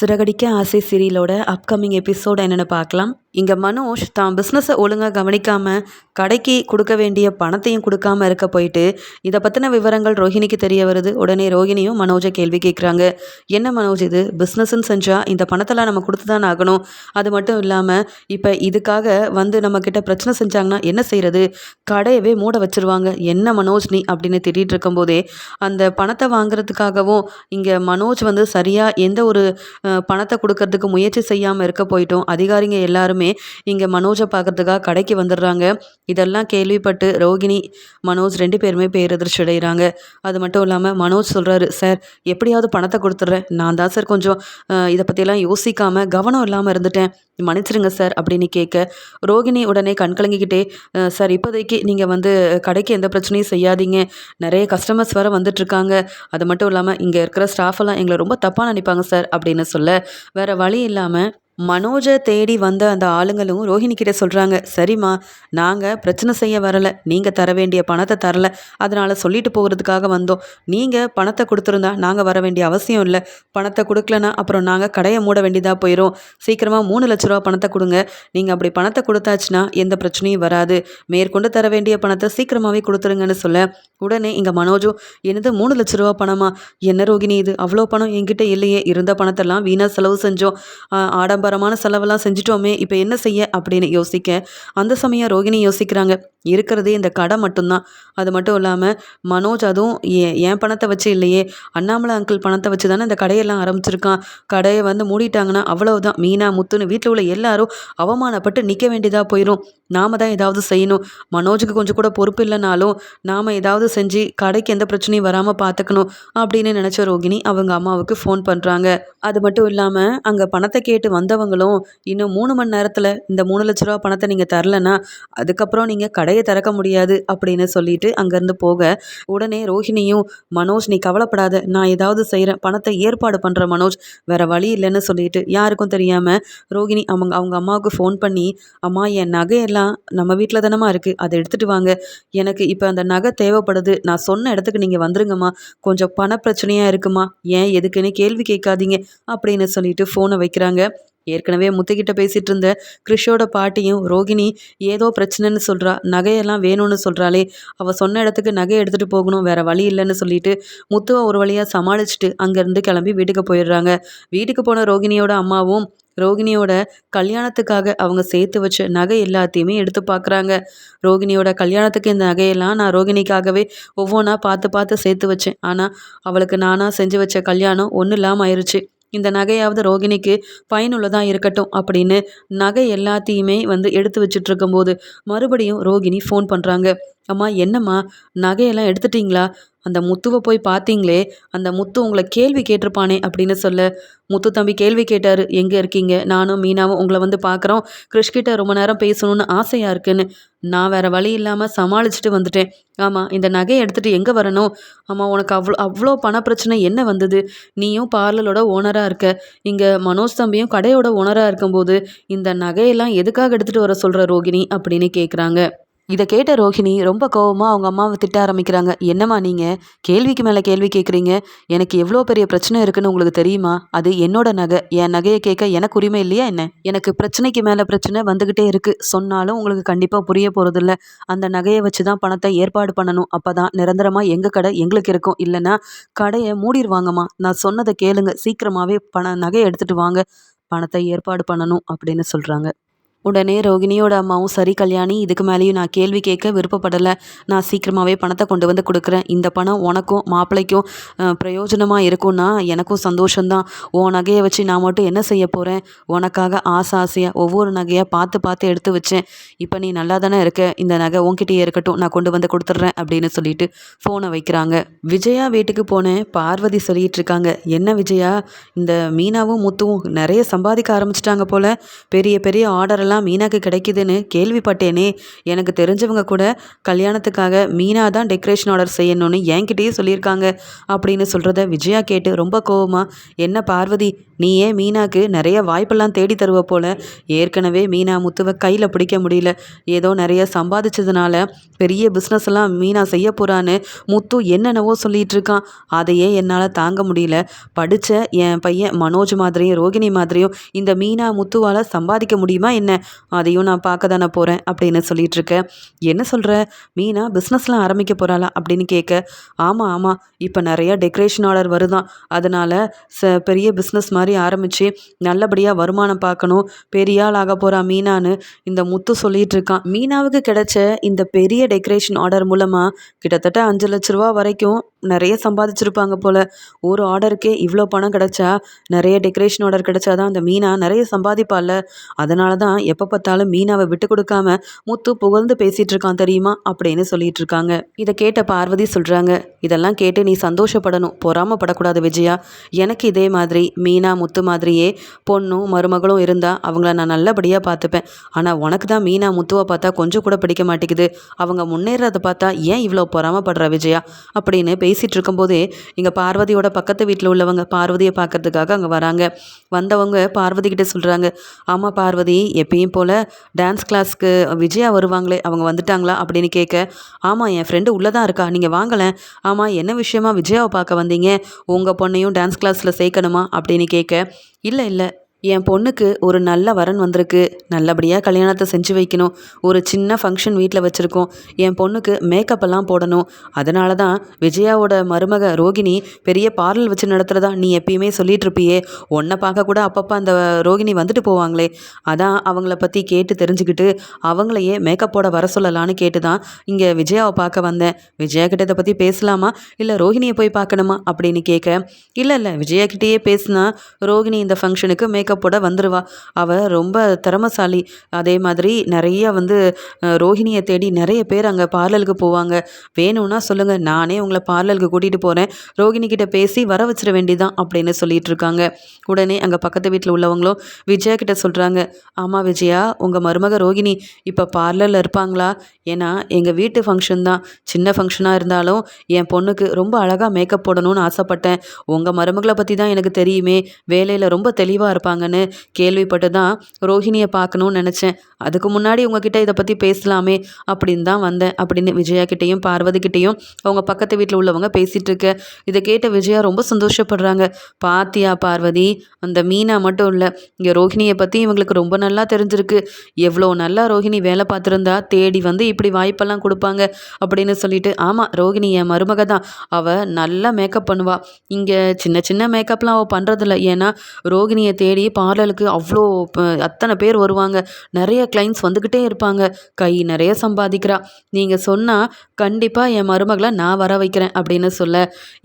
சிறகடிக்க ஆசை சீரியலோட upcoming episode என்னென்னு பார்க்கலாம். இங்கே மனோஜ் தான் பிஸ்னஸை ஒழுங்காக கவனிக்காமல் கடைக்கு கொடுக்க வேண்டிய பணத்தையும் கொடுக்காம இருக்க போயிட்டு இதை பற்றின விவரங்கள் ரோஹிணிக்கு தெரிய வருது. உடனே ரோஹிணியும் மனோஜை கேள்வி கேட்குறாங்க என்ன மனோஜ் இது? பிஸ்னஸ்ன்னு செஞ்சால் இந்த பணத்தெல்லாம் நம்ம கொடுத்து தான் ஆகணும். அது மட்டும் இல்லாமல் இப்போ இதுக்காக வந்து நம்மக்கிட்ட பிரச்சனை செஞ்சாங்கன்னா என்ன செய்கிறது கடையவே மூட வச்சிருவாங்க. என்ன மனோஜ் நீ? அப்படின்னு திட்டிகிட்டு இருக்கும்போதே அந்த பணத்தை வாங்குறதுக்காகவும் இங்கே மனோஜ் வந்து சரியாக எந்த ஒரு பணத்தை கொடுக்கறதுக்கு முயற்சி செய்யாமல் இருக்க போயிட்டோம். அதிகாரிங்க எல்லாருமே இங்கே மனோஜை பார்க்கறதுக்காக கடைக்கு வந்துடுறாங்க. இதெல்லாம் கேள்விப்பட்டு ரோகிணி மனோஜ் ரெண்டு பேருமே பேரதிர்ச்சி அடைகிறாங்க அது மட்டும் இல்லாமல் மனோஜ் சொல்கிறாரு சார் எப்படியாவது பணத்தை கொடுத்துட்றேன். நான் தான் சார் கொஞ்சம் இதை பற்றியெல்லாம் யோசிக்காமல் கவனம் இல்லாமல் இருந்துட்டேன். மன்னிச்சிருங்க சார் அப்படின்னு கேட்க ரோகிணி உடனே கண் கலங்கிக்கிட்டே சார் இப்போதைக்கு நீங்கள் வந்து கடைக்கு எந்த பிரச்சனையும் செய்யாதீங்க. நிறைய கஸ்டமர்ஸ் வேறு வந்துட்டுருக்காங்க. அது மட்டும் இல்லாமல் இங்கே இருக்கிற ஸ்டாஃப் எல்லாம் எங்களை ரொம்ப தப்பாக நினைப்பாங்க சார் அப்படின்னு சொல்லி வேறு வழி இல்லாமல் மனோஜை தேடி வந்த அந்த ஆளுங்களும் ரோஹிணி கிட்ட சொல்கிறாங்க சரிம்மா நாங்கள் பிரச்சனை செய்ய வரலை. நீங்கள் தர வேண்டிய பணத்தை தரல. அதனால் சொல்லிட்டு போகிறதுக்காக வந்தோம். நீங்கள் பணத்தை கொடுத்துருந்தா நாங்கள் வர வேண்டிய அவசியம் இல்லை. பணத்தை கொடுக்கலனா அப்புறம் நாங்கள் கடையை மூட வேண்டியதாக போயிடும் சீக்கிரமாக மூணு லட்ச ரூபா பணத்தை கொடுங்க. நீங்கள் அப்படி பணத்தை கொடுத்தாச்சுன்னா எந்த பிரச்சனையும் வராது. மேற்கொண்டு தர வேண்டிய பணத்தை சீக்கிரமாகவே கொடுத்துருங்கன்னு சொல்ல உடனே இங்கே மனோஜும் என்னது மூணு லட்ச ரூபா பணமா? என்ன ரோகிணி இது? அவ்வளோ பணம் என்கிட்ட இல்லையே. இருந்த பணத்தெல்லாம் வீணாக செலவு செஞ்சோம். ஆஹ் ஆடம்பரமான செலவெல்லாம் செஞ்சிட்டோமே இப்போ என்ன செய்ய அப்படின்னு யோசிக்க அந்த சமயம் ரோகிணி யோசிக்கிறாங்க. இருக்கிறதே இந்த கடை மட்டும்தான். அது மட்டும் இல்லாமல் மனோஜ் அதுவும் ஏன் என் பணத்தை வச்சு இல்லையே? அண்ணாமலை அங்கிள் பணத்தை வச்சு தானே இந்த கடையெல்லாம் ஆரம்பிச்சிருக்கான். கடையை வந்து மூடிட்டாங்கன்னா அவ்வளவுதான். மீனா முத்துன்னு வீட்டில் உள்ள எல்லாரும் அவமானப்பட்டு நிற்க வேண்டியதாக போயிடும் நாம தான் ஏதாவது செய்யணும். மனோஜுக்கு கொஞ்சம் கூட பொறுப்பு இல்லைனாலும் நாம் ஏதாவது செஞ்சு கடைக்கு எந்த பிரச்சனையும் வராமல் பார்த்துக்கணும் அப்படின்னு நினச்ச ரோகிணி அவங்க அம்மாவுக்கு ஃபோன் பண்ணுறாங்க அது மட்டும் இல்லாமல் அங்கே பணத்தை கேட்டு வந்தவங்களும் இன்னும் மூணு மணி நேரத்தில் இந்த மூணு லட்ச ரூபா பணத்தை நீங்கள் தரலன்னா அதுக்கப்புறம் நீங்கள் கடையை திறக்க முடியாது அப்படின்னு சொல்லிட்டு அங்கேருந்து போக உடனே ரோஹிணியும் மனோஜ் நீ கவலைப்படாத நான் ஏதாவது செய்கிறேன் பணத்தை ஏற்பாடு பண்ணுற மனோஜ் வேற வழி இல்லைன்னு சொல்லிட்டு யாருக்கும் தெரியாமல் ரோகிணி அவங்க அவங்க அம்மாவுக்கு ஃபோன் பண்ணி அம்மா என் நகையெல்லாம் நம்ம வீட்டில் தானம்மா இருக்குது அதை எடுத்துகிட்டு வாங்க. எனக்கு இப்போ அந்த நகை தேவைப்படுது. நான் சொன்ன இடத்துக்கு நீங்கள் வந்துருங்கம்மா. கொஞ்சம் பண பிரச்சனையாக இருக்குமா? ஏன் எதுக்குன்னு கேள்வி கேட்காதீங்க. அப்படின்னு சொல்லிட்டு ஃபோனை வைக்கிறாங்க. ஏற்கனவே முத்துக்கிட்ட பேசிட்டு இருந்த கிறிஷோட பாட்டியும் ரோகிணி ஏதோ பிரச்சனைன்னு சொல்கிறா நகையெல்லாம் வேணும்னு சொல்கிறாளே அவள் சொன்ன இடத்துக்கு நகை எடுத்துகிட்டு போகணும் வேற வழி இல்லைன்னு சொல்லிட்டு முத்துவை ஒரு வழியாக சமாளிச்சுட்டு அங்கேருந்து கிளம்பி வீட்டுக்கு போயிடுறாங்க. வீட்டுக்கு போன ரோகிணியோட அம்மாவும் ரோகிணியோட கல்யாணத்துக்காக அவங்க சேர்த்து வச்ச நகை எல்லாத்தையுமே எடுத்து பார்க்குறாங்க ரோகிணியோட கல்யாணத்துக்கு இந்த நகையெல்லாம் நான் ரோகிணிக்காகவே ஒவ்வொன்றா பார்த்து பார்த்து சேர்த்து வச்சேன். ஆனால் அவளுக்கு நானாக செஞ்சு வச்ச கல்யாணம் ஒன்றும் இல்லாமல் ஆயிடுச்சு இந்த நகையாவது ரோகிணிக்கு பயனுள்ளதாக இருக்கட்டும் அப்படின்னு நகை எல்லாத்தையுமே வந்து எடுத்து வச்சுட்டு இருக்கும்போது மறுபடியும் ரோகிணி ஃபோன் பண்ணுறாங்க அம்மா என்னம்மா? நகையெல்லாம் எடுத்துட்டீங்களா? அந்த முத்துவை போய் பார்த்தீங்களே அந்த முத்து உங்களை கேள்வி கேட்டிருப்பானே அப்படின்னு சொல்ல. முத்து தம்பி கேள்வி கேட்டார் எங்கே இருக்கீங்க? நானும் மீனாவும் உங்களை வந்து பார்க்குறோம். கிறிஷ்கிட்ட ரொம்ப நேரம் பேசணும்னு ஆசையாக இருக்குன்னு. நான் வேறு வழி இல்லாமல் சமாளிச்சுட்டு வந்துட்டேன். ஆமாம் இந்த நகையை எடுத்துகிட்டு எங்கே வரணும்? ஆமாம் உனக்கு அவ்வளோ அவ்வளோ பண பிரச்சனை என்ன வந்தது? நீயும் பார்லரோட ஓனராக இருக்க. இங்கே மனோஜ் தம்பியும் கடையோட ஓனராக இருக்கும்போது இந்த நகையெல்லாம் எதுக்காக எடுத்துகிட்டு வர சொல்கிற ரோகிணி? அப்படின்னு கேட்குறாங்க இதை கேட்ட ரோஹிணி ரொம்ப கோவமாக அவங்க அம்மாவை திட்ட ஆரம்பிக்கிறாங்க. என்னம்மா நீங்கள் கேள்விக்கு மேலே கேள்வி கேட்குறீங்க எனக்கு எவ்வளோ பெரிய பிரச்சனை இருக்குன்னு உங்களுக்கு தெரியுமா? அது என்னோட நகை. என் நகையை கேட்க எனக்கு உரிமை இல்லையா என்ன? எனக்கு பிரச்சனைக்கு மேலே பிரச்சனை வந்துக்கிட்டே இருக்குது சொன்னாலும் உங்களுக்கு கண்டிப்பாக புரிய போகிறதில்ல அந்த நகையை வச்சு தான் பணத்தை ஏற்பாடு பண்ணணும். அப்போ தான் நிரந்தரமாக எங்கள் கடை எங்களுக்கு இருக்கும். இல்லைன்னா கடையை மூடிடுவாங்கம்மா நான் சொன்னதை கேளுங்க. சீக்கிரமாகவே பண நகையை எடுத்துகிட்டு வாங்க. பணத்தை ஏற்பாடு பண்ணணும் அப்படின்னு சொல்கிறாங்க உடனே ரோகிணியோட அம்மாவும் சரி கல்யாணி இதுக்கு மேலேயும் நான் கேள்வி கேட்க விருப்பப்படலை. நான் சீக்கிரமாகவே பணத்தை கொண்டு வந்து கொடுக்குறேன். இந்த பணம் உனக்கும் மாப்பிள்ளைக்கும் பிரயோஜனமாக இருக்கும்னா எனக்கும் சந்தோஷம்தான். உன் நகையை வச்சு நான் மட்டும் என்ன செய்ய போகிறேன் உனக்காக ஆசை ஆசையாக ஒவ்வொரு நகையாக பார்த்து பார்த்து எடுத்து வச்சேன். இப்போ நீ நல்லா தானே இருக்க. இந்த நகை உன்கிட்டயே இருக்கட்டும். நான் கொண்டு வந்து கொடுத்துட்றேன் அப்படின்னு சொல்லிட்டு ஃபோனை வைக்கிறாங்க. விஜயா வீட்டுக்கு போனேன் பார்வதி சொல்லிட்டு இருக்காங்க. என்ன விஜயா? இந்த மீனாவும் முத்துவும் நிறைய சம்பாதிக்க ஆரம்பிச்சிட்டாங்க போல. பெரிய பெரிய ஆர்டர் எல்லாம் மீனாக்கு கிடைக்குதுன்னு கேள்விப்பட்டேனே. எனக்கு தெரிஞ்சவங்க கூட கல்யாணத்துக்காக மீனா தான் டெக்கரேஷன் ஆர்டர் செய்யணும்னு என்கிட்டயே சொல்லியிருக்காங்க. அப்படின்னு சொல்கிறத விஜயா கேட்டு ரொம்ப கோவமாக என்ன பார்வதி நீயே மீனாக்கு நிறைய வாய்ப்பெல்லாம் தேடி தருவ போல. ஏற்கனவே மீனா முத்துவை கையில் பிடிக்க முடியல. ஏதோ நிறைய சம்பாதிச்சதுனால பெரிய பிஸ்னஸ் எல்லாம் மீனா செய்ய போகிறான்னு முத்து என்னென்னவோ சொல்லிட்டு இருக்கான். அதையே என்னால் தாங்க முடியல. படித்த என் பையன் மனோஜ் மாதிரியும் ரோகிணி மாதிரியும் இந்த மீனா முத்துவால் சம்பாதிக்க முடியுமா என்ன? அதையும் நான் பார்க்க தானே போகிறேன் அப்படின்னு சொல்லிட்டு இருக்கேன் என்ன சொல்கிற மீனா பிஸ்னஸ்லாம் ஆரம்பிக்க போகிறாளா அப்படின்னு கேட்க ஆமாம் ஆமாம் இப்போ நிறைய டெக்கரேஷன் ஆர்டர் வருதான். அதனால் ச பெரிய பிஸ்னஸ் மாதிரி ஆரம்பித்து நல்லபடியாக வருமானம் பார்க்கணும். பெரிய ஆள் ஆக போகிறா மீனான்னு இந்த முத்து சொல்லிகிட்டு இருக்கான். மீனாவுக்கு கிடைச்ச இந்த பெரிய டெக்கரேஷன் ஆர்டர் மூலமாக கிட்டத்தட்ட அஞ்சு லட்ச ரூபா வரைக்கும் நிறைய சம்பாதிச்சிருப்பாங்க போல். ஒரு ஆர்டருக்கே இவ்வளோ பணம் கிடைச்சா நிறைய டெக்கரேஷன் ஆர்டர் கிடைச்சாதான் அந்த மீனா நிறைய சம்பாதிப்பால அதனால தான் எப்போ பார்த்தாலும் மீனாவை விட்டு கொடுக்காம முத்து புகழ்ந்து பேசிகிட்டு இருக்கான் தெரியுமா? அப்படின்னு சொல்லிட்டு இருக்காங்க. இதை கேட்ட பார்வதி சொல்கிறாங்க இதெல்லாம் கேட்டு நீ சந்தோஷப்படணும். பொறாமப்படக்கூடாது விஜயா. எனக்கு இதே மாதிரி மீனா முத்து மாதிரியே பொண்ணும் மருமகளும் இருந்தால் அவங்கள நான் நல்லபடியாக பார்த்துப்பேன். ஆனால் உனக்கு தான் மீனா முத்துவை பார்த்தா கொஞ்சம் கூட பிடிக்க மாட்டேங்குது. அவங்க முன்னேறதை பார்த்தா ஏன் இவ்வளோ பொறாமப்படுற விஜயா? அப்படின்னு பேசிகிட்டு இருக்கும்போதே இங்கே பார்வதியோட பக்கத்து வீட்டில் உள்ளவங்க பார்வதியை பார்க்கறதுக்காக அங்கே வராங்க. வந்தவங்க பார்வதி கிட்டே சொல்கிறாங்க ஆமாம் பார்வதி எப்பயும் போல் டான்ஸ் கிளாஸ்க்கு விஜயா வருவாங்களே அவங்க வந்துட்டாங்களா? அப்படின்னு கேட்க ஆமாம் என் ஃப்ரெண்டு உள்ளே தான் இருக்கா நீங்கள் வாங்கலை ஆமாம் என்ன விஷயமா விஜயாவை பார்க்க வந்தீங்க? உங்கள் பொண்ணையும் டான்ஸ் கிளாஸில் சேர்க்கணுமா? அப்படின்னு கேட்க இல்லை இல்லை. என் பொண்ணுக்கு ஒரு நல்ல வரன் வந்திருக்கு. நல்லபடியாக கல்யாணத்தை செஞ்சு வைக்கணும். ஒரு சின்ன ஃபங்க்ஷன் வீட்டில் வச்சுருக்கோம். என் பொண்ணுக்கு மேக்கப் எல்லாம் போடணும். அதனால தான் விஜயாவோட மருமக ரோகிணி பெரிய பார்லர் வச்சு நடத்துகிறதா நீ எப்பயுமே சொல்லிகிட்ருப்பியே இருப்பியே. உன்னை பார்க்க கூட அப்பப்போ அந்த ரோகிணி வந்துட்டு போவாங்களே. அதான் அவங்கள பற்றி கேட்டு தெரிஞ்சுக்கிட்டு அவங்களையே மேக்கப் போட வர சொல்லலான்னு கேட்டு தான் இங்கே விஜயாவை பார்க்க வந்தேன். விஜயா கிட்ட இதை பற்றி பேசலாமா? இல்லை ரோகிணியை போய் பார்க்கணுமா? அப்படின்னு கேட்க இல்லை இல்லை விஜயா கிட்டேயே பேசினா ரோகிணி இந்த ஃபங்க்ஷனுக்கு மேக்கப் மேக்கப்போட வந்துடுவா அவள் ரொம்ப திறமசாலி. அதே மாதிரி நிறைய வந்து ரோஹிணியை தேடி நிறைய பேர் அங்கே பார்லருக்கு போவாங்க. வேணும்னா சொல்லுங்கள் நானே உங்களை பார்லருக்கு கூட்டிகிட்டு போகிறேன் ரோஹிணி கிட்ட பேசி வர வச்சிட வேண்டிதான் அப்படின்னு சொல்லிட்டு இருக்காங்க. உடனே அங்கே பக்கத்து வீட்டில் உள்ளவங்களும் விஜயா கிட்ட சொல்கிறாங்க ஆமாம் விஜயா உங்கள் மருமக ரோகிணி இப்போ பார்லரில் இருப்பாங்களா? ஏன்னா எங்கள் வீட்டு ஃபங்க்ஷன் தான். சின்ன ஃபங்க்ஷனாக இருந்தாலும் என் பொண்ணுக்கு ரொம்ப அழகாக மேக்கப் போடணும்னு ஆசைப்பட்டேன். உங்கள் மருமகளை பற்றி தான் எனக்கு தெரியுமே. வேலையில் ரொம்ப தெளிவாக இருப்பாங்க. இருக்காங்கன்னு கேள்விப்பட்டு தான் ரோஹிணியை பார்க்கணுன்னு நினச்சேன். அதுக்கு முன்னாடி உங்ககிட்ட இதை பற்றி பேசலாமே அப்படின்னு தான் வந்தேன். அப்படின்னு விஜயா கிட்டேயும் பார்வதி கிட்டேயும் அவங்க பக்கத்து வீட்டில் உள்ளவங்க பேசிகிட்டு இருக்க. இதை கேட்ட விஜயா ரொம்ப சந்தோஷப்படுறாங்க. பாத்தியா பார்வதி அந்த மீனா மட்டும் இல்லை இங்கே ரோஹிணியை பற்றி இவங்களுக்கு ரொம்ப நல்லா தெரிஞ்சிருக்கு. எவ்வளோ நல்லா ரோஹிணி வேலை பார்த்துருந்தா தேடி வந்து இப்படி வாய்ப்பெல்லாம் கொடுப்பாங்க அப்படின்னு சொல்லிட்டு ஆமாம் ரோஹிணி என் மருமக தான். அவள் நல்லா மேக்கப் பண்ணுவாள் இங்கே சின்ன சின்ன மேக்கப்லாம் அவள் பண்ணுறதில்ல ஏன்னா ரோகிணியை தேடி பார்லருக்கு அவ்வளோ அத்தனை பேர் வருவாங்க. நிறைய கிளைண்ட்ஸ் வந்துக்கிட்டே இருப்பாங்க. கை நிறைய சம்பாதிக்கிறா. நீங்கள் சொன்னால் கண்டிப்பாக என் மருமகளை நான் வர வைக்கிறேன் அப்படின்னு சொல்ல.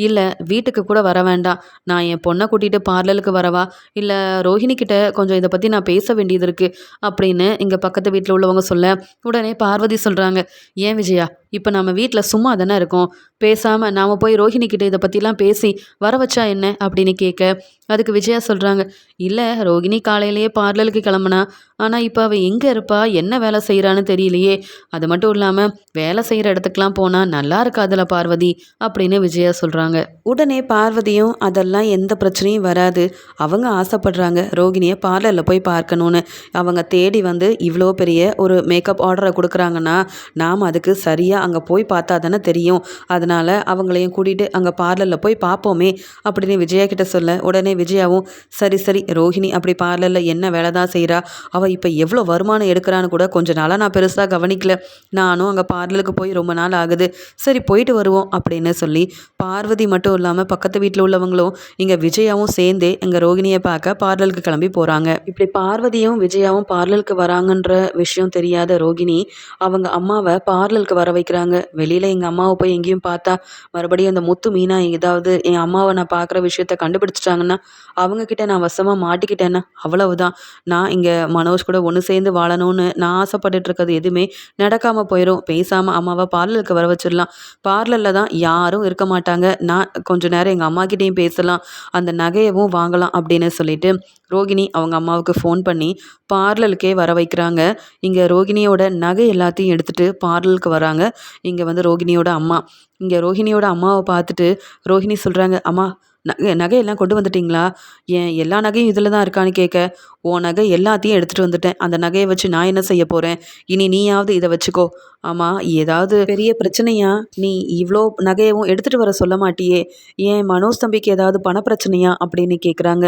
இல்லை வீட்டுக்கு கூட வர வேண்டாம். நான் என் பொண்ணை கூட்டிகிட்டு பார்லருக்கு வரவா? இல்லை ரோஹிணிக்கிட்ட கொஞ்சம் இதை பற்றி நான் பேச வேண்டியது இருக்குது அப்படின்னு இங்கே பக்கத்து வீட்டில் உள்ளவங்க சொல்ல உடனே பார்வதி சொல்கிறாங்க ஏன் விஜயா இப்போ நம்ம வீட்டில் சும்மா தானே இருக்கோம். பேசாமல் நாம் போய் ரோஹிணி கிட்ட இதை பற்றிலாம் பேசி வர வச்சா என்ன? அப்படின்னு கேட்க அதுக்கு விஜயா சொல்கிறாங்க இல்லை ரோஹிணி காலையிலேயே பார்லருக்கு கிளம்புனா ஆனால் இப்போ அவள் எங்கே இருப்பா? என்ன வேலை செய்கிறான்னு தெரியலையே. அது மட்டும் இல்லாமல் வேலை செய்கிற இடத்துக்குலாம் போனால் நல்லா இருக்காதுல பார்வதி அப்படின்னு விஜயா சொல்கிறாங்க உடனே பார்வதியும் அதெல்லாம் எந்த பிரச்சனையும் வராது. அவங்க ஆசைப்படுறாங்க ரோகிணியை பார்லரில் போய் பார்க்கணுன்னு அவங்க தேடி வந்து இவ்வளோ பெரிய ஒரு மேக்கப் ஆர்டரை கொடுக்குறாங்கன்னா நாம் அதுக்கு சரியாக அங்கே போய் பார்த்தா தானே தெரியும். அதனால் அவங்களையும் கூட்டிகிட்டு அங்கே பார்லரில் போய் பார்ப்போமே அப்படின்னு விஜயா கிட்ட சொல்ல உடனே விஜயாவும் சரி சரி ரோஹிணி அப்படி பார்லரில் என்ன வேலை தான் செய்கிறா அவள் இப்போ எவ்வளோ வருமானம் எடுக்கிறான்னு கூட கொஞ்சம் நாளாக நான் பெருசாக கவனிக்கல. நானும் அங்கே பார்லருக்கு போய் ரொம்ப நாள் ஆகுது. சரி போயிட்டு வருவோம் அப்படின்னு சொல்லி பார்வதி மட்டும் இல்லாமல் பக்கத்து வீட்டில் உள்ளவங்களும் இங்கே விஜயாவும் சேர்ந்தே எங்கள் ரோகிணியை பார்க்க பார்லருக்கு கிளம்பி போகிறாங்க இப்படி பார்வதியும் விஜயாவும் பார்லருக்கு வராங்கன்ற விஷயம் தெரியாத ரோகிணி அவங்க அம்மாவை பார்லருக்கு வர வைக்கிறாங்க. வெளியில் எங்கள் அம்மாவை போய் எங்கேயும் பார்த்தா மறுபடியும் அந்த முத்து மீனா ஏதாவது என் அம்மாவை நான் பார்க்குற விஷயத்த கண்டுபிடிச்சிட்டாங்கன்னா அவங்கக்கிட்ட நான் வசமாக மாட்டிக்கிட்டேன்னா அவ்வளவுதான். நான் இங்கே மனோஜ் கூட ஒன்று சேர்ந்து வாழணும்னு நான் ஆசைப்பட்டுட்டு இருக்கிறது எதுவுமே நடக்காமல் போயிடும் பேசாமல் அம்மாவை பார்லருக்கு வர வச்சிடலாம். பார்லரில் தான் யாரும் இருக்க மாட்டாங்க. நான் கொஞ்சம் நேரம் எங்கள் அம்மாக்கிட்டேயும் பேசலாம். அந்த நகையவும் வாங்கலாம் அப்படின்னு சொல்லிட்டு ரோகிணி அவங்க அம்மாவுக்கு ஃபோன் பண்ணி பார்லருக்கே வர வைக்கிறாங்க. இங்கே ரோகிணியோட நகை எல்லாத்தையும் எடுத்துகிட்டு பார்லருக்கு வராங்க. இங்கே வந்து ரோகிணியோட அம்மா. இங்கே ரோஹிணியோட அம்மாவை பார்த்துட்டு ரோஹிணி சொல்கிறாங்க அம்மா நகை நகையெல்லாம் கொண்டு வந்துட்டீங்களா? ஏன் எல்லா நகையும் இதில் தான் இருக்கான்னு கேட்க ஓ நகை எல்லாத்தையும் எடுத்துகிட்டு வந்துட்டேன். அந்த நகையை வச்சு நான் என்ன செய்ய போகிறேன் இனி நீயாவது இதை வச்சுக்கோ. ஆமாம் ஏதாவது பெரிய பிரச்சனையா? நீ இவ்வளோ நகையவும் எடுத்துகிட்டு வர சொல்ல மாட்டியே. ஏன் மனோஜ் தம்பிக்கு ஏதாவது பண பிரச்சனையா? அப்படின்னு கேட்குறாங்க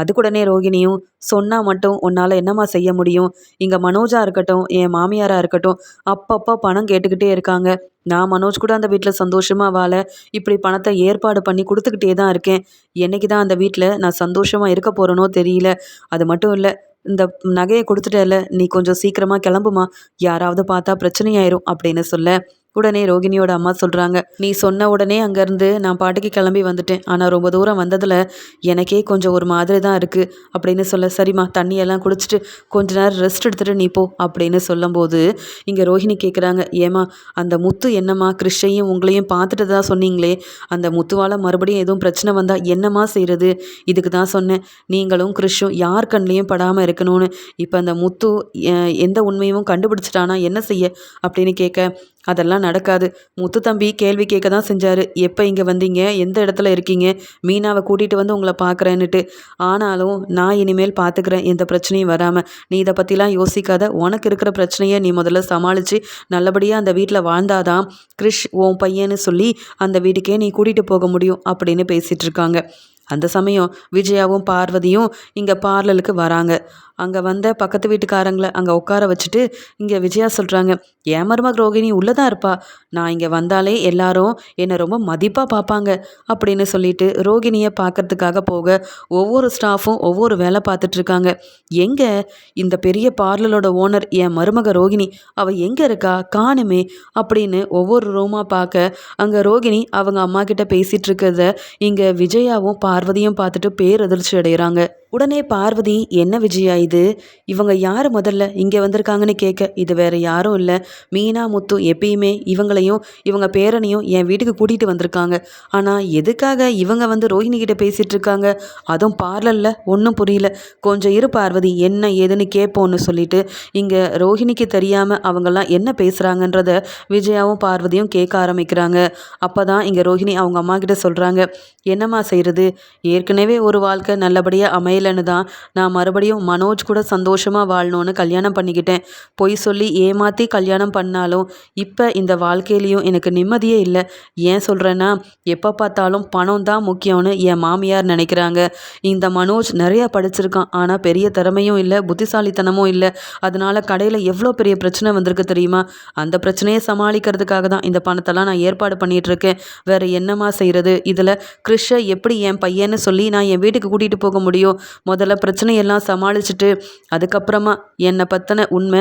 அதுக்குடனே ரோகிணியும் சொன்னால் மட்டும் உன்னால் என்னம்மா செய்ய முடியும்? இங்கே மனோஜாக இருக்கட்டும் என் மாமியாராக இருக்கட்டும் அப்பப்போ பணம் கேட்டுக்கிட்டே இருக்காங்க. நான் மனோஜ் கூட அந்த வீட்டில் சந்தோஷமாக வாழ இப்படி பணத்தை ஏற்பாடு பண்ணி கொடுத்துக்கிட்டே தான் இருக்கேன். என்னைக்கு தான் அந்த வீட்டில் நான் சந்தோஷமாக இருக்க போகிறேனோ தெரியல. அது மட்டும் இல்லை இந்த நகையை கொடுத்துட்டேல நீ கொஞ்சம் சீக்கிரமாக கிளம்புமா யாராவது பார்த்தா பிரச்சனையாயிரும் அப்படின்னு சொல்ல. உடனே ரோகிணியோட அம்மா சொல்கிறாங்க நீ சொன்ன உடனே அங்கேருந்து நான் பாட்டுக்கு கிளம்பி வந்துட்டேன். ஆனால் ரொம்ப தூரம் வந்ததில் எனக்கே கொஞ்சம் ஒரு மாதிரி தான் இருக்குது அப்படின்னு சொல்ல சரிம்மா தண்ணியெல்லாம் குடிச்சிட்டு கொஞ்ச நேரம் ரெஸ்ட் எடுத்துகிட்டு நீ போ. அப்படின்னு சொல்லும்போது இங்கே ரோஹிணி கேட்குறாங்க ஏமா அந்த முத்து என்னம்மா கிருஷ்ணையும் உங்களையும் பார்த்துட்டு தான் சொன்னீங்களே? அந்த முத்துவால் மறுபடியும் எதுவும் பிரச்சனை வந்தால் என்னம்மா செய்கிறது இதுக்கு தான் சொன்னேன் நீங்களும் கிருஷும் யார் கண்லேயும் படாமல் இருக்கணும்னு. இப்போ அந்த முத்து எந்த உண்மையும் கண்டுபிடிச்சிட்டானா என்ன செய்ய? அப்படின்னு கேட்க அதெல்லாம் நடக்காது. முத்து தம்பி கேள்வி கேட்க தான் செஞ்சார். எப்போ இங்கே வந்தீங்க? எந்த இடத்துல இருக்கீங்க? மீனாவை கூட்டிகிட்டு வந்து உங்களை பார்க்குறேன்னுட்டு ஆனாலும் நான் இனிமேல் பார்த்துக்கிறேன் எந்த பிரச்சனையும் வராமல் நீ இதை பற்றிலாம் யோசிக்காத. உனக்கு இருக்கிற பிரச்சனையை நீ முதல்ல சமாளித்து நல்லபடியாக அந்த வீட்டில் வாழ்ந்தாதான் கிறிஷ் உன் பையன்னு சொல்லி அந்த வீட்டுக்கே நீ கூட்டிகிட்டு போக முடியும் அப்படின்னு பேசிகிட்டு இருக்காங்க. அந்த சமயம் விஜயாவும் பார்வதியும் இங்கே பார்லருக்கு வராங்க. அங்கே வந்த பக்கத்து வீட்டுக்காரங்களை அங்கே உட்கார வச்சுட்டு இங்கே விஜயா சொல்கிறாங்க என் மருமக ரோகிணி உள்ளே தான் இருப்பா? நான் இங்கே வந்தாலே எல்லாரும் என்னை ரொம்ப மதிப்பாக பார்ப்பாங்க அப்படின்னு சொல்லிட்டு ரோகிணியை பார்க்கறதுக்காக போக ஒவ்வொரு ஸ்டாஃபும் ஒவ்வொரு வேலை பார்த்துட்ருக்காங்க எங்கே இந்த பெரிய பார்லரோட ஓனர் என் மருமக ரோகிணி அவள் எங்கே இருக்கா? காணுமே அப்படின்னு ஒவ்வொரு ரூமாக பார்க்க அங்கே ரோகிணி அவங்க அம்மா கிட்ட பேசிகிட்டு இருக்கிறத இங்கே விஜயாவும் பார்வதியும் பார்த்துட்டு பேரதிர்ச்சி அடைகிறாங்க உடனே பார்வதி என்ன விஜயா இது? இவங்க யார் முதல்ல? இங்கே வந்திருக்காங்கன்னு கேட்க. இது வேற யாரும் இல்லை. மீனா முத்து எப்பயுமே இவங்களையும் இவங்க பேரனையும் என் வீட்டுக்கு கூட்டிகிட்டு வந்திருக்காங்க. ஆனால் எதுக்காக இவங்க வந்து ரோஹிணி கிட்ட பேசிகிட்டு இருக்காங்க? அதுவும் பார்லரில் ஒன்றும் புரியல. கொஞ்சம் இரு பார்வதி என்ன ஏதுன்னு கேட்போன்னு சொல்லிட்டு இங்கே ரோஹிணிக்கு தெரியாமல் அவங்கெல்லாம் என்ன பேசுகிறாங்கன்றத விஜயாவும் பார்வதியும் கேட்க ஆரம்பிக்கிறாங்க. அப்போ தான் இங்கே ரோஹிணி அவங்க அம்மா கிட்ட சொல்கிறாங்க என்னம்மா செய்கிறது ஏற்கனவே ஒரு வாழ்க்கை நல்லபடியாக அமைய அமையலன்னு தான் நான் மறுபடியும் மனோஜ் கூட சந்தோஷமாக வாழணும்னு கல்யாணம் பண்ணிக்கிட்டேன். பொய் சொல்லி ஏமாற்றி கல்யாணம் பண்ணாலும் இப்போ இந்த வாழ்க்கையிலையும் எனக்கு நிம்மதியே இல்லை. ஏன் சொல்கிறேன்னா எப்போ பார்த்தாலும் பணம் தான் முக்கியம்னு என் மாமியார் நினைக்கிறாங்க. இந்த மனோஜ் நிறையா படிச்சிருக்கான். ஆனால் பெரிய திறமையும் இல்லை புத்திசாலித்தனமும் இல்லை. அதனால் கடையில் எவ்வளோ பெரிய பிரச்சனை வந்திருக்கு தெரியுமா? அந்த பிரச்சனையை சமாளிக்கிறதுக்காக தான் இந்த பணத்தெல்லாம் நான் ஏற்பாடு பண்ணிகிட்ருக்கேன் வேறு என்னம்மா செய்கிறது இதில் கிறிஷை எப்படி என் பையன்னு சொல்லி நான் என் வீட்டுக்கு கூட்டிகிட்டு போக முடியும்? முதல்ல பிரச்சனையெல்லாம் சமாளிச்சுட்டு அதுக்கப்புறமா என்னை பற்றின உண்மை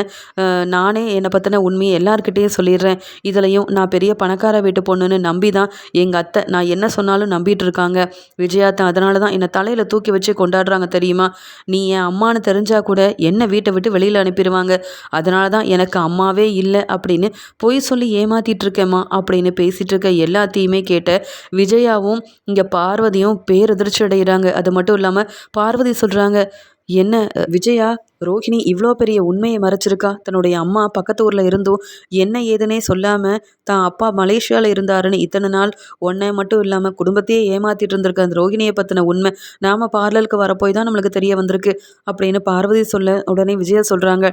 நானே என்னை பற்றின உண்மையை எல்லாருக்கிட்டேயும் சொல்லிடுறேன். இதுலையும் நான் பெரிய பணக்கார வீட்டு பொண்ணுன்னு நம்பி தான் எங்கள் அத்தை நான் என்ன சொன்னாலும் நம்பிட்டு இருக்காங்க. விஜயாத்தை அதனால தான் என்னை தலையில் தூக்கி வச்சு கொண்டாடுறாங்க தெரியுமா? நீ என் அம்மானு தெரிஞ்சால் கூட என்னை வீட்டை விட்டு வெளியில் அனுப்பிடுவாங்க? அதனால தான் எனக்கு அம்மாவே இல்லை அப்படின்னு பொய் சொல்லி ஏமாத்திட்டு இருக்கேம்மா அப்படின்னு பேசிகிட்டு இருக்க எல்லாத்தையுமே கேட்ட விஜயாவும் இங்கே பார்வதியும் பேரதிர்ச்சி அடைகிறாங்க அது மட்டும் இல்லாமல் பார்வதி சொல்கிறாங்க என்ன விஜயா ரோஹிணி இவ்வளோ பெரிய உண்மையை மறைச்சிருக்கா? தன்னுடைய அம்மா பக்கத்து ஊரில் இருந்தும் என்ன ஏதுனே சொல்லாமல் தான் அப்பா மலேசியாவில் இருந்தாருன்னு இத்தனை நாள் ஒன்றை மட்டும் இல்லாமல் குடும்பத்தையே ஏமாற்றிட்டு இருந்திருக்க அந்த ரோஹிணியை பற்றின உண்மை நாம் பார்லருக்கு வரப்போய் தான் நம்மளுக்கு தெரிய வந்திருக்கு அப்படின்னு பார்வதி சொல்ல உடனே விஜயா சொல்கிறாங்க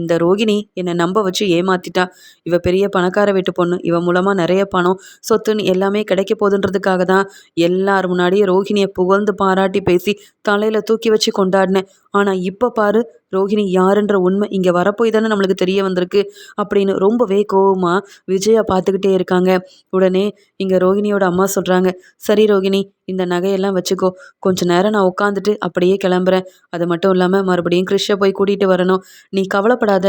இந்த ரோகிணி என்னை நம்ப வச்சு ஏமாத்திட்டா. இவ பெரிய பணக்கார வீட்டு பொண்ணு. இவ மூலமாக நிறைய பணம் சொத்துன்னு எல்லாமே கிடைக்க போகுதுன்றதுக்காக தான் எல்லார் முன்னாடியும் ரோகிணியை புகழ்ந்து பாராட்டி பேசி தலையில் தூக்கி வச்சு கொண்டாடினேன். ஆனால் இப்போ பாரு ரோஹிணி யாருன்ற உண்மை இங்கே வரப்போய் தானே நம்மளுக்கு தெரிய வந்திருக்கு அப்படின்னு ரொம்பவே கோவமாக விஜயா பார்த்துக்கிட்டே இருக்காங்க. உடனே இங்கே ரோஹிணியோட அம்மா சொல்கிறாங்க சரி ரோஹிணி இந்த நகையெல்லாம் வச்சுக்கோ. கொஞ்ச நேரம் நான் உட்காந்துட்டு அப்படியே கிளம்புறேன். அது மட்டும் இல்லாமல் மறுபடியும் கிறிஷை போய் கூட்டிகிட்டு வரணும். நீ கவலைப்படாத.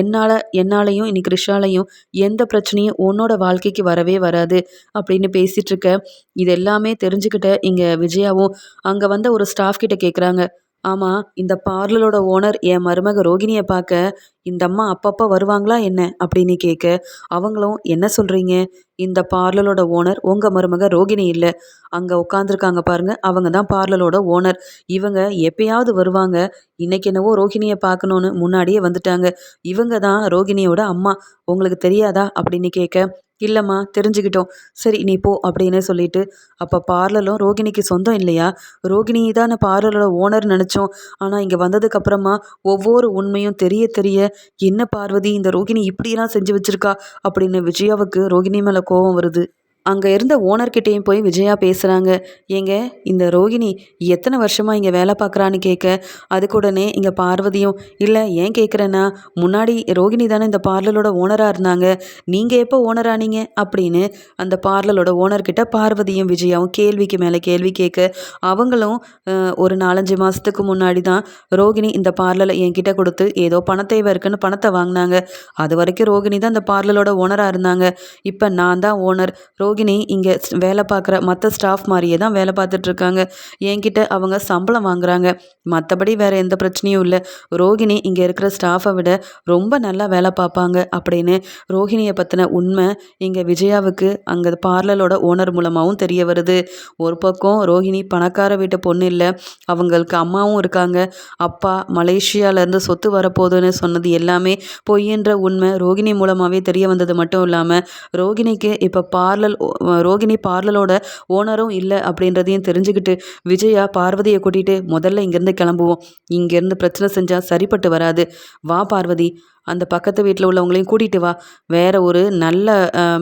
என்னால் என்னாலையும் இனி கிறிஷாலையும் எந்த பிரச்சனையும் உன்னோட வாழ்க்கைக்கு வரவே வராது. அப்படின்னு பேசிகிட்ருக்க இது எல்லாமே தெரிஞ்சுக்கிட்ட இங்கே விஜயாவும் அங்கே வந்த ஒரு ஸ்டாஃப் கிட்ட கேட்குறாங்க ஆமாம் இந்த பார்லரோட ஓனர் என் மருமக ரோகிணியை பார்க்க இந்த அம்மா அப்பப்போ வருவாங்களா என்ன? அப்படின்னு கேட்க அவங்களும் என்ன சொல்கிறீங்க இந்த பார்லரோட ஓனர் உங்கள் மருமக ரோகிணி இல்லை. அங்கே உட்காந்துருக்காங்க பாருங்கள் அவங்க தான் பார்லரோட ஓனர். இவங்க எப்பயாவது வருவாங்க. இன்னைக்கு என்னவோ ரோகிணியை பார்க்கணுன்னு முன்னாடியே வந்துட்டாங்க. இவங்க தான் ரோகிணியோட அம்மா. உங்களுக்கு தெரியாதா? அப்படின்னு கேட்க இல்லைம்மா தெரிஞ்சுக்கிட்டோம். சரி நீ போ அப்படின்னு சொல்லிட்டு அப்போ பார்லரும் ரோகிணிக்கு சொந்தம் இல்லையா? ரோகிணி தான் பார்லரோட ஓனர் நினச்சோம். ஆனால் இங்கே வந்ததுக்கப்புறமா ஒவ்வொரு உண்மையும் தெரிய தெரிய என்ன பார்வதி இந்த ரோகிணி இப்படியெல்லாம் செஞ்சு வச்சிருக்கா? அப்படின்னு விஜயாவுக்கு ரோகிணி மேலே கோபம் வருது. அங்கே இருந்த ஓனர்கிட்டேயும் போய் விஜயா பேசுகிறாங்க ஏங்க இந்த ரோகிணி எத்தனை வருஷமாக இங்கே வேலை பார்க்குறான்னு கேட்க அதுக்கு உடனே இங்கே பார்வதியும் இல்லை ஏன் கேட்குறேன்னா முன்னாடி ரோகிணி தானே இந்த பார்லரோட ஓனராக இருந்தாங்க. நீங்கள் எப்போ ஓனரானீங்க அப்படின்னு அந்த பார்லரோட ஓனர்கிட்ட பார்வதியும் விஜயாவும் கேள்விக்கு மேலே கேள்வி கேட்க அவங்களும் ஒரு நாலஞ்சு மாதத்துக்கு முன்னாடி தான் ரோகிணி இந்த பார்லரை என்கிட்ட கொடுத்து ஏதோ பணத்தேவை இருக்குன்னு பணத்தை வாங்கினாங்க. அது வரைக்கும் ரோகிணி தான் இந்த பார்லரோட ஓனராக இருந்தாங்க. இப்போ நான் தான் ஓனர் ரோ ரோகிணி இங்கே வேலை பார்க்குற மற்ற ஸ்டாஃப் மாதிரியே தான் வேலை பார்த்துட்ருக்காங்க என்கிட்ட அவங்க சம்பளம் வாங்குறாங்க. மற்றபடி வேறு எந்த பிரச்சனையும் இல்லை. ரோகிணி இங்கே இருக்கிற ஸ்டாஃபை விட ரொம்ப நல்லா வேலை பார்ப்பாங்க அப்படின்னு ரோகிணியை பற்றின உண்மை இங்கே விஜயாவுக்கு அங்கே பார்லரோட ஓனர் மூலமாகவும் தெரிய வருது. ஒரு பக்கம் ரோஹிணி பணக்கார வீட்டு பொண்ணு இல்லை. அவங்களுக்கு அம்மாவும் இருக்காங்க. அப்பா மலேசியாவிலேருந்து சொத்து வரப்போகுதுன்னு சொன்னது எல்லாமே பொய்யன்ற உண்மை ரோகிணி மூலமாகவே தெரிய வந்தது மட்டும் இல்லாமல் ரோகிணிக்கு இப்போ பார்லர் ரோகிணி பார்லரோட ஓனரும் இல்லை அப்படின்றதையும் தெரிஞ்சுக்கிட்டு விஜயா பார்வதியை கூட்டிகிட்டு முதல்ல இங்கேருந்து கிளம்புவோம். இங்கேருந்து பிரச்சனை செஞ்சால் சரிப்பட்டு வராது. வா பார்வதி அந்த பக்கத்து வீட்டில் உள்ளவங்களையும் கூட்டிகிட்டு வா. வேற ஒரு நல்ல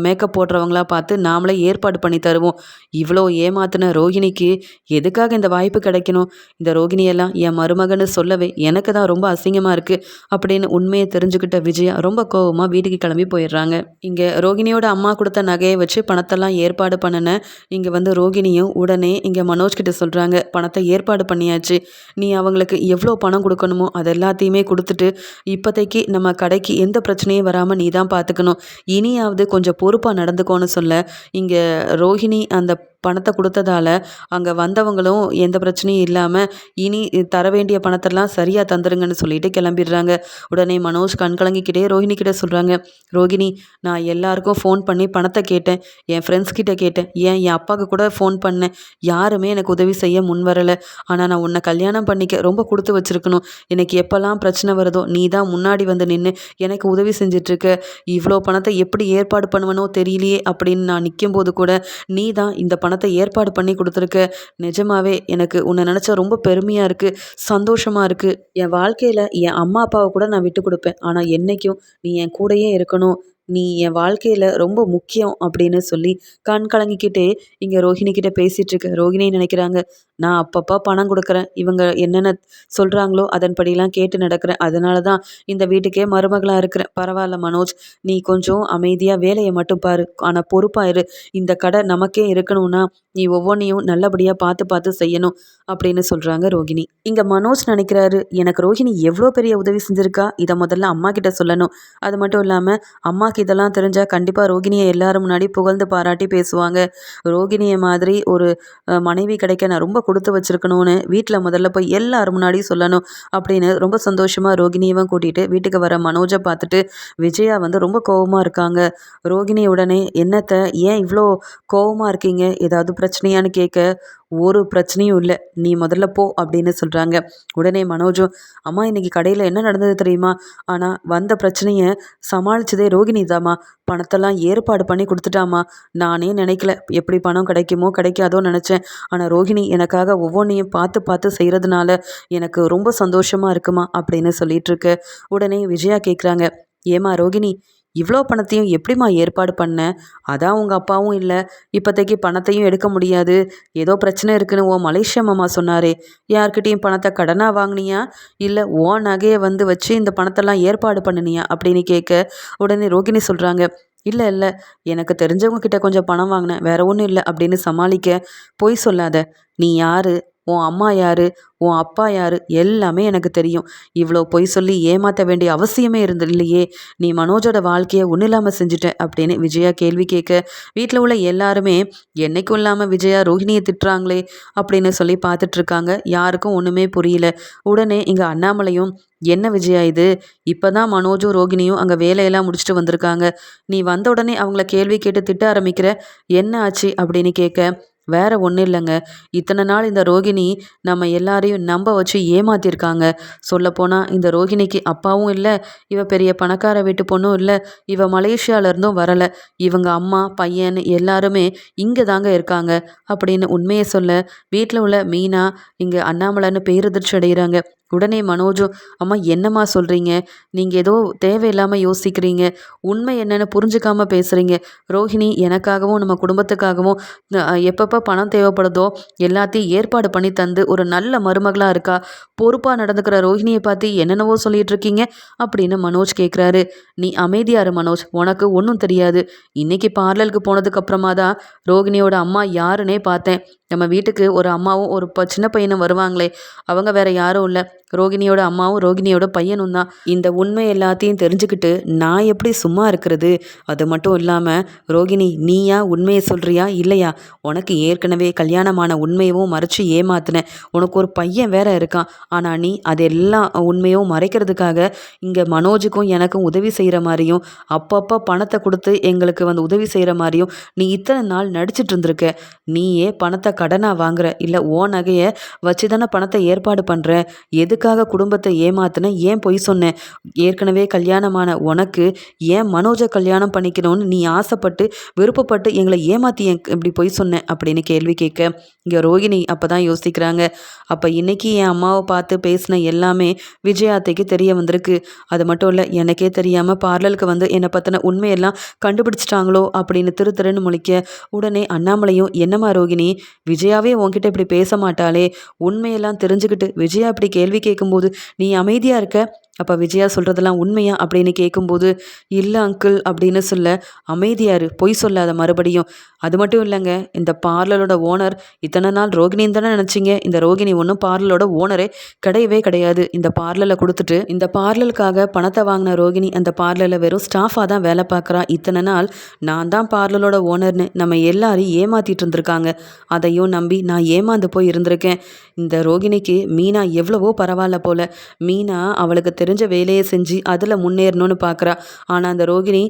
மேக்கப் போடுறவங்களா பார்த்து நாமளே ஏற்பாடு பண்ணி தருவோம். இவ்வளோ ஏமாத்தின ரோகிணிக்கு எதுக்காக இந்த வாய்ப்பு கிடைக்கணும்? இந்த ரோகிணியெல்லாம் என் மருமகன்னு சொல்லவே எனக்கு தான் ரொம்ப அசிங்கமாக இருக்குது அப்படின்னு உண்மையை தெரிஞ்சுக்கிட்ட விஜயா ரொம்ப கோவமாக வீட்டுக்கு கிளம்பி போயிடுறாங்க. இங்கே ரோகிணியோட அம்மா கொடுத்த நகையை வச்சு பணத்தெல்லாம் ஏற்பாடு பண்ணின இங்கே வந்து ரோகிணியும் உடனே இங்கே மனோஜ் கிட்ட சொல்கிறாங்க பணத்தை ஏற்பாடு பண்ணியாச்சு. நீ அவங்களுக்கு எவ்வளோ பணம் கொடுக்கணுமோ அது எல்லாத்தையுமே கொடுத்துட்டு இப்போதைக்கு நம்ம கடைக்கு எந்த பிரச்சனையும் வராமல் நீ தான் பார்த்துக்கணும் இனியாவது கொஞ்சம் பொறுப்பாக நடந்துக்கோன்னு சொல்ல இங்கே ரோஹிணி அந்த பணத்தை கொடுத்ததால அங்கே வந்தவங்களும் எந்த பிரச்சனையும் இல்லாமல் இனி தர வேண்டிய பணத்தெல்லாம் சரியாக தந்துருங்கன்னு சொல்லிட்டு கிளம்பிடுறாங்க. உடனே மனோஜ் கண் கலங்கிக்கிட்டே ரோஹிணி கிட்ட சொல்கிறாங்க ரோஹிணி நான் எல்லாருக்கும் ஃபோன் பண்ணி பணத்தை கேட்டேன். என் ஃப்ரெண்ட்ஸ் கிட்ட கேட்டேன். ஏன் என் அப்பாவுக்கு கூட ஃபோன் பண்ணேன். யாருமே எனக்கு உதவி செய்ய முன் வரலை. ஆனால் நான் உன்னை கல்யாணம் பண்ணிக்க ரொம்ப கொடுத்து வச்சுருக்கணும். எனக்கு எப்போல்லாம் பிரச்சனை வருதோ நீ தான் முன்னாடி வந்து நின்று எனக்கு உதவி செஞ்சிட்ருக்க. இவ்வளோ பணத்தை எப்படி ஏற்பாடு பண்ணுவனோ தெரியலையே அப்படின்னு நான் நிற்கும்போது கூட நீ தான் இந்த பணம் பணத்தை ஏற்பாடு பண்ணி கொடுத்துருக்க. நிஜமாவே எனக்கு உன்னை நினச்சா ரொம்ப பெருமையாக இருக்குது சந்தோஷமாக இருக்குது என் வாழ்க்கையில் என் அம்மா அப்பாவை கூட நான் விட்டு கொடுப்பேன். ஆனால் என்றைக்கும் நீ என் கூடயே இருக்கணும். நீ என் வாழ்க்கையில் ரொம்ப முக்கியம் அப்படின்னு சொல்லி கண் கலங்கிக்கிட்டே இங்கே ரோஹிணி கிட்ட பேசிகிட்டு இருக்க. ரோஹிணி நினைக்கிறாங்க? நான் அப்பப்போ பணம் கொடுக்குறேன். இவங்க என்னென்ன சொல்கிறாங்களோ அதன்படிலாம் கேட்டு நடக்கிறேன். அதனால தான் இந்த வீட்டுக்கே மருமகளாக இருக்கிறேன். பரவாயில்ல மனோஜ் நீ கொஞ்சம் அமைதியாக வேலையை மட்டும் பாரு. ஆனால் பொறுப்பாக இரு இந்த கடை நமக்கே இருக்கணும்னா நீ ஒவ்வொன்றையும் நல்லபடியாக பார்த்து பார்த்து செய்யணும் அப்படின்னு சொல்கிறாங்க ரோகிணி இங்கே மனோஜ் நினைக்கிறாரு எனக்கு ரோஹிணி எவ்வளோ பெரிய உதவி செஞ்சுருக்கா? இதை முதல்ல அம்மா கிட்ட சொல்லணும். அது மட்டும் இல்லாமல் அம்மா அம்மாவுக்கு இதெல்லாம் தெரிஞ்சால் கண்டிப்பாக ரோகிணியை எல்லாரும் முன்னாடி புகழ்ந்து பாராட்டி பேசுவாங்க. ரோகிணியை மாதிரி ஒரு மனைவி கிடைக்க நான் ரொம்ப கொடுத்து வச்சுருக்கணும்னு வீட்டில் முதல்ல போய் எல்லாரும் முன்னாடியும் சொல்லணும் அப்படின்னு ரொம்ப சந்தோஷமாக ரோகிணியவும் கூட்டிகிட்டு வீட்டுக்கு வர மனோஜை பார்த்துட்டு விஜயா வந்து ரொம்ப கோவமாக இருக்காங்க. ரோகிணி உடனே என்னத்தை ஏன் இவ்வளோ கோவமாக இருக்கீங்க? ஏதாவது பிரச்சனையான்னு கேட்க ஒரு பிரச்சனையும் இல்லை. நீ முதல்ல போ அப்படின்னு சொல்கிறாங்க உடனே மனோஜும் அம்மா இன்னைக்கு கடையில் என்ன நடந்தது தெரியுமா? ஆனால் வந்த பிரச்சனையை சமாளித்ததே ரோகிணி தாம்மா பணத்தெல்லாம் ஏற்பாடு பண்ணி கொடுத்துட்டாமா நானே நினைக்கல எப்படி பணம் கிடைக்குமோ கிடைக்காதோ நினச்சேன். ஆனால் ரோகிணி எனக்காக ஒவ்வொன்றையும் பார்த்து பார்த்து செய்கிறதுனால எனக்கு ரொம்ப சந்தோஷமாக இருக்குமா? அப்படின்னு சொல்லிட்டு இருக்கு. உடனே விஜயா கேட்குறாங்க ஏமா ரோகிணி இவ்வளோ பணத்தையும் எப்படிம்மா ஏற்பாடு பண்ண? அதான் உங்கள் அப்பாவும் இல்லை. இப்போதைக்கு பணத்தையும் எடுக்க முடியாது. ஏதோ பிரச்சனை இருக்குன்னு ஓ மலேசியா மாமா சொன்னாரே. யார்கிட்டயும் பணத்தை கடனாக வாங்கினியா? இல்லை ஓ நகையை வந்து வச்சு இந்த பணத்தெல்லாம் ஏற்பாடு பண்ணினியா? அப்படின்னு கேட்க உடனே ரோகிணி சொல்கிறாங்க இல்லை இல்லை. எனக்கு தெரிஞ்சவங்க கிட்ட கொஞ்சம் பணம் வாங்கினேன். வேற ஒன்றும் இல்லை. அப்படின்னு சமாளிக்க பொய் சொல்லாத. நீ யாரு? உன் அம்மா யாரு? உன் அப்பா யாரு? எல்லாமே எனக்கு தெரியும். இவ்வளோ பொய் சொல்லி ஏமாற்ற வேண்டிய அவசியமே இருந்து இல்லையே நீ மனோஜோட வாழ்க்கையை ஒன்றும் இல்லாமல் செஞ்சுட்ட அப்படின்னு விஜயா கேள்வி கேட்க வீட்டில் உள்ள எல்லாருமே என்னைக்கும் இல்லாமல் விஜயா ரோஹிணியை திட்டுறாங்களே அப்படின்னு சொல்லி பார்த்துட்ருக்காங்க யாருக்கும் ஒன்றுமே புரியல. உடனே இங்கே அண்ணாமலையும் என்ன விஜயா இது? இப்போ தான் மனோஜும் ரோகிணியும் அங்கே வேலையெல்லாம் முடிச்சுட்டு வந்திருக்காங்க. நீ வந்த உடனே அவங்கள கேள்வி கேட்டு திட்ட ஆரம்பிக்கிற. என்ன ஆச்சு? அப்படின்னு கேட்க வேற ஒன்றும் இல்லைங்க. இத்தனை நாள் இந்த ரோகிணி நம்ம எல்லாரையும் நம்ப வச்சு ஏமாத்திருக்காங்க. சொல்லப்போனால் இந்த ரோகிணிக்கு அப்பாவும் இல்லை இவ பெரிய பணக்கார வீட்டு பொண்ணும் இல்லை இவ மலேசியாவிலேருந்தும் வரலை. இவங்க அம்மா பையன் எல்லாருமே இங்கே தாங்க இருக்காங்க அப்படின்னு உண்மையை சொல்ல வீட்டில் உள்ள மீனா இங்கே அண்ணாமலைன்னு பேரதிர்ச்சி அடைகிறாங்க உடனே மனோஜும் அம்மா என்னம்மா சொல்கிறீங்க நீங்கள் ஏதோ தேவையில்லாமல் யோசிக்கிறீங்க. உண்மை என்னென்னு புரிஞ்சுக்காம பேசுகிறீங்க ரோஹிணி எனக்காகவும் நம்ம குடும்பத்துக்காகவும் எப்பப்போ பணம் தேவைப்படுதோ எல்லாத்தையும் ஏற்பாடு பண்ணி தந்து ஒரு நல்ல மருமகளாக இருக்கா? பொறுப்பாக நடந்துக்கிற ரோஹிணியை பார்த்து என்னென்னவோ சொல்லிட்டு இருக்கீங்க? அப்படின்னு மனோஜ் கேட்குறாரு நீ அமைதியாரு மனோஜ். உனக்கு ஒன்றும் தெரியாது. இன்னைக்கு பார்லருக்கு போனதுக்கப்புறமா தான் ரோகிணியோட அம்மா யாருன்னே பார்த்தேன். நம்ம வீட்டுக்கு ஒரு அம்மாவும் ஒரு ப சின்ன பையனும் வருவாங்களே. அவங்க வேற யாரும் இல்லை. ரோகிணியோட அம்மாவும் ரோகிணியோட பையனும் தான். இந்த உண்மை எல்லாத்தையும் தெரிஞ்சுக்கிட்டு நான் எப்படி சும்மா இருக்கிறது? அது மட்டும் இல்லாமல் ரோகிணி நீயா உண்மையை சொல்கிறியா இல்லையா? உனக்கு ஏற்கனவே கல்யாணமான உண்மையவும் மறைச்சு ஏமாத்தின. உனக்கு ஒரு பையன் வேற இருக்கான். ஆனால் நீ அதெல்லாம் உண்மையும் மறைக்கிறதுக்காக இங்கே மனோஜுக்கும் எனக்கும் உதவி செய்கிற மாதிரியும் அப்பப்போ பணத்தை கொடுத்து எங்களுக்கு வந்து உதவி செய்கிற மாதிரியும் நீ இத்தனை நாள் நடிச்சிட்டு இருந்திருக்க. நீயே பணத்தை கடனாக வாங்குற? இல்லை ஓ நகையை வச்சு தானே பணத்தை ஏற்பாடு பண்ணுற எதுக்கு எதுக்காக குடும்பத்தை ஏமாத்தின? ஏன் பொய் சொன்னேன் ஏற்கனவே கல்யாணமான உனக்கு ஏன் மனோஜை கல்யாணம் பண்ணிக்கணும்னு நீ ஆசைப்பட்டு விருப்பப்பட்டு எங்களை ஏமாற்றி என் இப்படி பொய் சொன்னேன் அப்படின்னு கேள்வி கேட்க இங்கே ரோகிணி அப்போ தான் யோசிக்கிறாங்க. அப்போ இன்னைக்கு என் அம்மாவை பார்த்து பேசின எல்லாமே விஜயாத்தைக்கு தெரிய வந்திருக்கு. அது மட்டும் இல்லை எனக்கே தெரியாமல் பார்லருக்கு வந்து என்னை பற்றின உண்மையெல்லாம் கண்டுபிடிச்சிட்டாங்களோ அப்படின்னு திரு திருன்னு முழிக்க உடனே அண்ணாமலையும் என்னம்மா ரோகிணி விஜயாவே உன்கிட்ட இப்படி பேச மாட்டாளே? உண்மையெல்லாம் தெரிஞ்சுக்கிட்டு விஜயா இப்படி கேள்வி கேட்கும்போது நீ அமைதியாக இருக்க அப்போ விஜயா சொல்கிறதெல்லாம் உண்மையா அப்படின்னு கேட்கும்போது இல்லை அங்கிள் அப்படின்னு சொல்ல அமைதியாரு பொய் சொல்லாத மறுபடியும். அது மட்டும் இல்லைங்க இந்த பார்லரோட ஓனர் இத்தனை நாள் ரோகிணின்னு தானே நினச்சிங்க? இந்த ரோகிணி ஒன்றும் பார்லரோட ஓனரே கிடையவே கிடையாது. இந்த பார்லரில் கொடுத்துட்டு இந்த பார்லருக்காக பணத்தை வாங்கின ரோகிணி அந்த பார்லரில் வெறும் ஸ்டாஃபாக தான் வேலை பார்க்குறா. இத்தனை நாள் நான் தான் பார்லரோட ஓனர்னு நம்ம எல்லாரையும் ஏமாற்றிட்டு இருந்திருக்காங்க. அதையும் நம்பி நான் ஏமாந்து போய் இருந்திருக்கேன். இந்த ரோகிணிக்கு மீனா எவ்வளவோ பரவாயில்ல போல. மீனா அவளுக்கு தெரிஞ்ச வேலையை செஞ்சு அதில் முன்னேறணும்னு பார்க்குறா ஆனால் அந்த ரோகிணி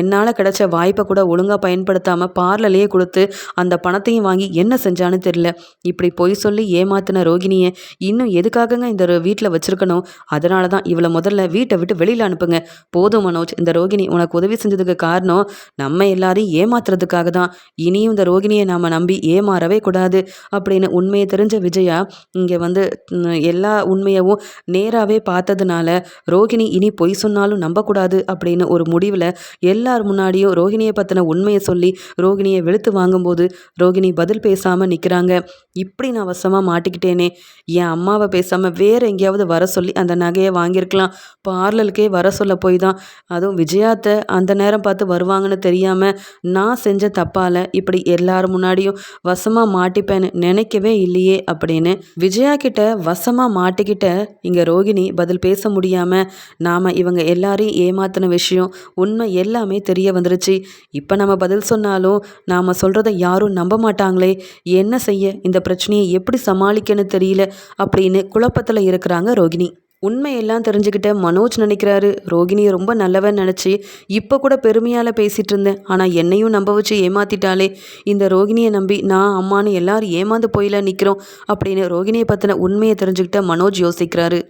என்னால் கிடைச்ச வாய்ப்பை கூட ஒழுங்காக பயன்படுத்தாமல் பார்லர்லேயே கொடுத்து அந்த பணத்தையும் வாங்கி என்ன செஞ்சான்னு தெரியல. இப்படி பொய் சொல்லி ஏமாத்தின ரோகிணியை இன்னும் எதுக்காகங்க இந்த வீட்டில் வச்சுருக்கணும்? அதனால தான் இவளை முதல்ல வீட்டை விட்டு வெளியில் அனுப்புங்க. போதும் மனோஜ் இந்த ரோகிணி உனக்கு உதவி செஞ்சதுக்கு காரணம் நம்ம எல்லாரையும் ஏமாத்துறதுக்காக தான். இனியும் இந்த ரோகிணியை நாம் நம்பி ஏமாறவே கூடாது அப்படின்னு உண்மையை தெரிஞ்ச விஜயா இங்கே வந்து எல்லா உண்மையவும் நேராகவே பார்த்ததுனால ரோகிணி இனி பொய் சொன்னாலும் நம்பக்கூடாது அப்படின்னு ஒரு முடிவில் எல்லார் முன்னாடியும் ரோகிணியை பற்றின உண்மையை சொல்லி ரோகிணியை வெளுத்து வாங்கும்போது ரோகிணி பதில் பேசாமல் நிற்கிறாங்க இப்படி நான் வசமாக மாட்டிக்கிட்டேனே. என் அம்மாவை பேசாமல் வேறு எங்கேயாவது வர சொல்லி அந்த நகையை வாங்கியிருக்கலாம். பார்லருக்கே வர சொல்ல போய் தான். அதுவும் விஜயாத்தை அந்த நேரம் பார்த்து வருவாங்கன்னு தெரியாமல் நான் செஞ்ச தப்பால் இப்படி எல்லார் முன்னாடியும் வசமாக மாட்டிப்பேன்னு நினைக்கவே இல்லையே அப்படின்னு விஜயா கிட்ட வசமாக மாட்டிக்கிட்ட இங்கே ரோகிணி பதில் பேச முடியாமல் நாம் இவங்க எல்லாரையும் ஏமாத்தின விஷயம் உண்மை எல்லாமே தெரிய வந்துருச்சு. இப்போ நம்ம பதில் சொன்னாலும் நாம் சொல்கிறத யாரும் நம்ப மாட்டாங்களே. என்ன செய்ய? இந்த பிரச்சனையை எப்படி சமாளிக்கன்னு தெரியல அப்படின்னு குழப்பத்தில் இருக்கிறாங்க ரோகிணி. உண்மையெல்லாம் தெரிஞ்சுக்கிட்ட மனோஜ் நினைக்கிறாரு. ரோகிணியை ரொம்ப நல்லவன் நினச்சி இப்போ கூட பெருமையால் பேசிகிட்டு இருந்தேன். ஆனால் என்னையும் நம்ப வச்சு ஏமாத்திட்டாலே இந்த ரோகிணியை நம்பி நான் அம்மானு எல்லாரும் ஏமாந்து போயில நிற்கிறோம் அப்படின்னு ரோகிணியை பற்றின உண்மையை தெரிஞ்சுக்கிட்ட மனோஜ் யோசிக்கிறாரு.